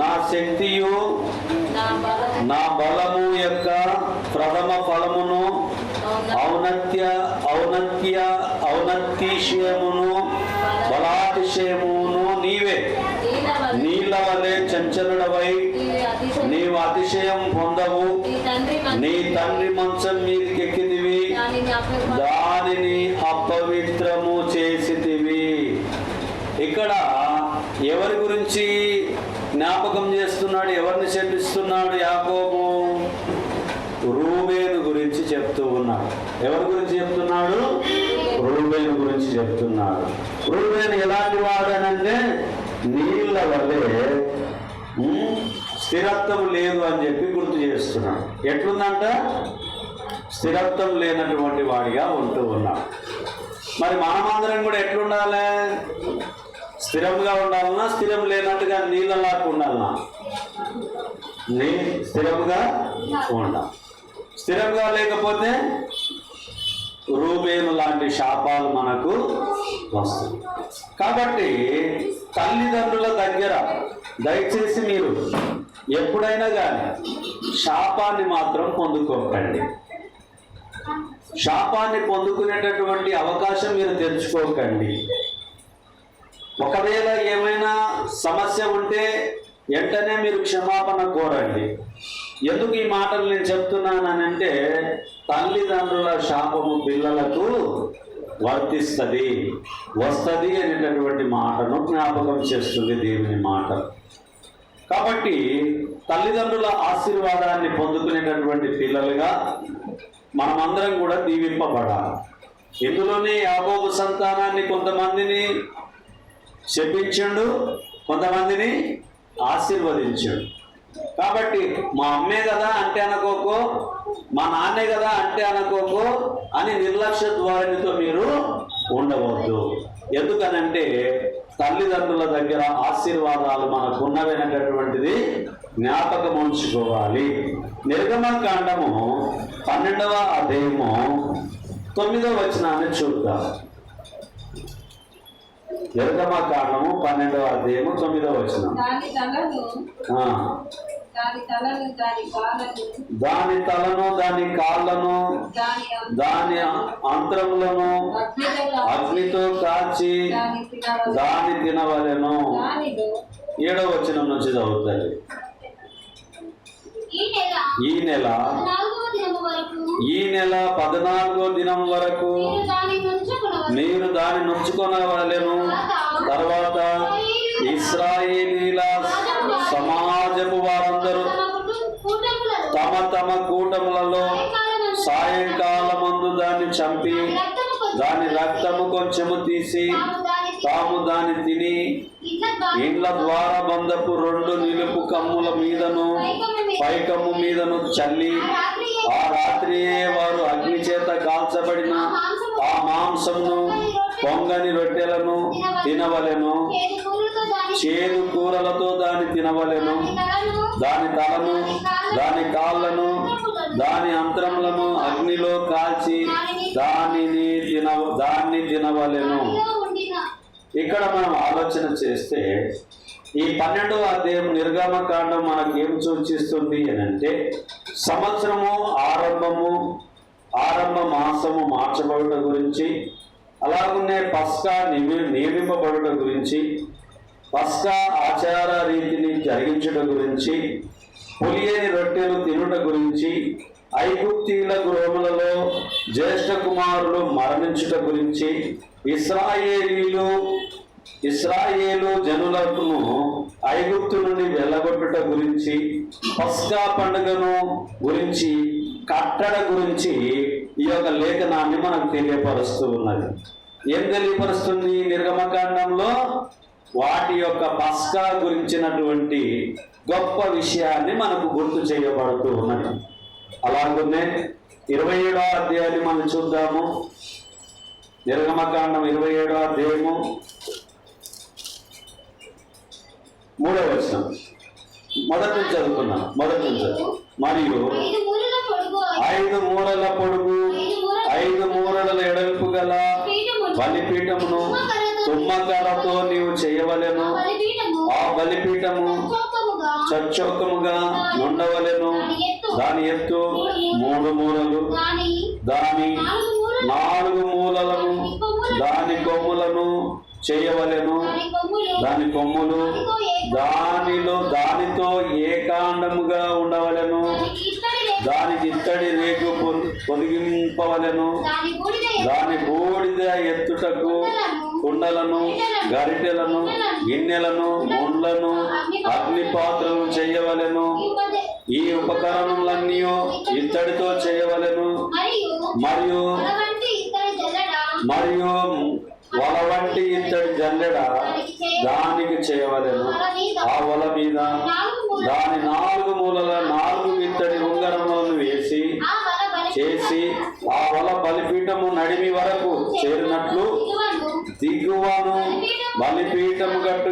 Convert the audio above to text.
నా శక్తియు నా బలము. యొక్క ప్రథమ ఫలమును ఔన్నత్య ఔన్నత్య ఔన్నత్తిశయమును బలాతిశయమును నీవే. నీళ్ళ వలె చంచలుడవై నీవు అతిశయం పొందవు. నీ తండ్రి మంచం మీదకి ఎక్కిదివి దానిని అపవిత్ర దానిని అపవిత్రము చేసితివి ఇక్కడ ఎవరి గురించి జ్ఞాపకం చేస్తున్నాడు ఎవరిని శపిస్తున్నాడు యాకోబు? రూబేను గురించి చెప్తూ ఉన్నాడు. ఎవరి గురించి చెప్తున్నాడు? రూబేను గురించి చెప్తున్నాడు. రూబేను ఎలాంటి వాడనంటే నీళ్ళ వల్లే స్థిరత్వం లేదు అని చెప్పి గుర్తు చేస్తున్నాడు. ఎట్లుందంట? స్థిరత్వం లేనటువంటి వాడిగా ఉంటూ ఉన్నాడు. మరి మనమందరం కూడా ఎట్లుండాలి? స్థిరంగా ఉండాలన్నా స్థిరం లేనట్టుగా నీళ్ళలాగా ఉండాలన్నా నీ స్థిరంగా ఉండాలి స్థిరంగా లేకపోతే రూబేను లాంటి శాపాలు మనకు వస్తాయి. కాబట్టి తల్లిదండ్రుల దగ్గర దయచేసి మీరు ఎప్పుడైనా కానీ శాపాన్ని మాత్రం పొందుకోకండి. శాపాన్ని పొందుకునేటటువంటి అవకాశం మీరు తెచ్చుకోకండి. ఒకవేళ ఏమైనా సమస్య ఉంటే వెంటనే మీరు క్షమాపణ కోరండి. ఎందుకు ఈ మాటలు నేను చెప్తున్నానంటే తల్లిదండ్రుల శాపము పిల్లలకు వర్తిస్తుంది. వస్తుంది అనేటటువంటి మాటను జ్ఞాపకం చేస్తుంది దేవుని మాట. కాబట్టి తల్లిదండ్రుల ఆశీర్వాదాన్ని పొందుకునేటటువంటి పిల్లలుగా మనమందరం కూడా దీవింపబడాలి. ఇందులోనే యాగోబు సంతానాన్ని కొంతమందిని శపించండు కొంతమందిని ఆశీర్వదించాడు. కాబట్టి మా అమ్మే కదా అంటే అనుకోకో మా నాన్నే కదా అంటే అనుకోకో అని నిర్లక్ష్య ధోరణితో మీరు ఉండవద్దు. ఎందుకనంటే తల్లిదండ్రుల దగ్గర ఆశీర్వాదాలు మనకున్నవైనటువంటిది జ్ఞాపకం ఉంచుకోవాలి. నిర్గమకాండము పన్నెండవ అధ్యాయము తొమ్మిదవ వచనాన్ని చూద్దాం. నిర్గమకాండము పన్నెండవ అధ్యాయము తొమ్మిదవ వచనం. దాని తలను దాని కాళ్ళను దాని అంతరములను అగ్నితో కాల్చి దాని తినవలెను. ఏడవ వచనం నుంచి చదువుతుంది ఈ నెల ఈ నెల పద్నాలుగో దినం వరకు నేను దాని దాన్ని నుంచుకొనవలెను తర్వాత ఇస్రాయేలీల సమాజపు వారందరూ తమ తమ కూటములలో సాయంకాలమందు దాన్ని చంపి దాని రక్తము కొంచెము తీసి తాము దాని దాన్ని తిని ఇండ్ల ద్వారా ఇండ్ల ద్వార బంధపు రెండు నిలుపు కమ్ముల మీదను పైకమ్ము మీదను చల్లి ఆ రాత్రి ఆ రాత్రియే తినవలెను. చేదు కూరలతో దాని దాన్ని తినవలెను. దాని తలను దాని కాళ్ళను దాని అంతరములను అగ్నిలో కాల్చి దానిని తిన దాన్ని తినవలెను. ఇక్కడ మనం ఆలోచన చేస్తే ఈ పన్నెండవ అధ్యాయం నిర్గమకాండం మనకు ఏం సూచిస్తుంది అని అంటే సంవత్సరము ఆరంభము ఆరంభ మాసము మార్చబడుట గురించి అలాగనే పస్కా నిమి నియమింపబడుట గురించి పస్కా ఆచార రీతిని జరిగించుట గురించి పులియని రొట్టెలు తినుట గురించి ఐగుప్తీల గృహములలో జ్యేష్ఠ కుమారులు మరణించుట గురించి ఇస్రాయేలీలు ఇస్రాయేలు జనులకు ఐగుప్తు నుండి వెళ్ళగొట్టుట గురించి పస్కా పండుగను గురించి కట్టడ గురించి ఈ యొక్క లేఖనాన్ని మనకు తెలియపరుస్తూ ఉన్నది. ఏం తెలియపరుస్తుంది? నిర్గమకాండంలో వాటి యొక్క పస్కా గురించినటువంటి గొప్ప విషయాన్ని మనకు గుర్తు చేయబడుతూ ఉన్నది. అలాగనే ఇరవై ఏడో అధ్యాయాన్ని మనం చూద్దాము. నిర్గమకాండం ఇరవై ఏడో అధ్యాయము మూడవ వచనం. మొదటి నుంచి చదువుకున్నాం మొదటి నుంచి. చదువు. మరియు ఐదు మూలల పొడుగు ఐదు మూరల పొడుగు. ఐదు మూరల ఎడల్పు గల పీఠమును. బలిపీఠమును తుమ్మకరతో. నీవు చేయవలెను. ఆ బలిపీఠము. చచ్చోకముగా ఉండవలెను. దాని ఎత్తు. మూడు మూలలు దాని నాలుగు మూలలను దాని కొమ్ములను. చేయవలెను. దాని కొమ్ములు. దానిలో దానితో ఏకాండముగా ఉండవలెను. దానికి ఇత్తడి రేకు, పొదిగింపవలెను. దాని బూడిద ఎత్తుటకు కుండలను గరిటెలను గిన్నెలను ముండ్లను అగ్ని పాత్రలు చేయవలెను. ఈ ఉపకరణములన్నీ ఇత్తడితో చేయవలెను. మరియు మరియు వల వంటి ఇత్తడి జల్లెడ దానికి చేయవలెను. ఆ వల మీద దాని నాలుగు నడిమి వరకు చేరినట్లు దిగువను బలిపీఠము గట్టు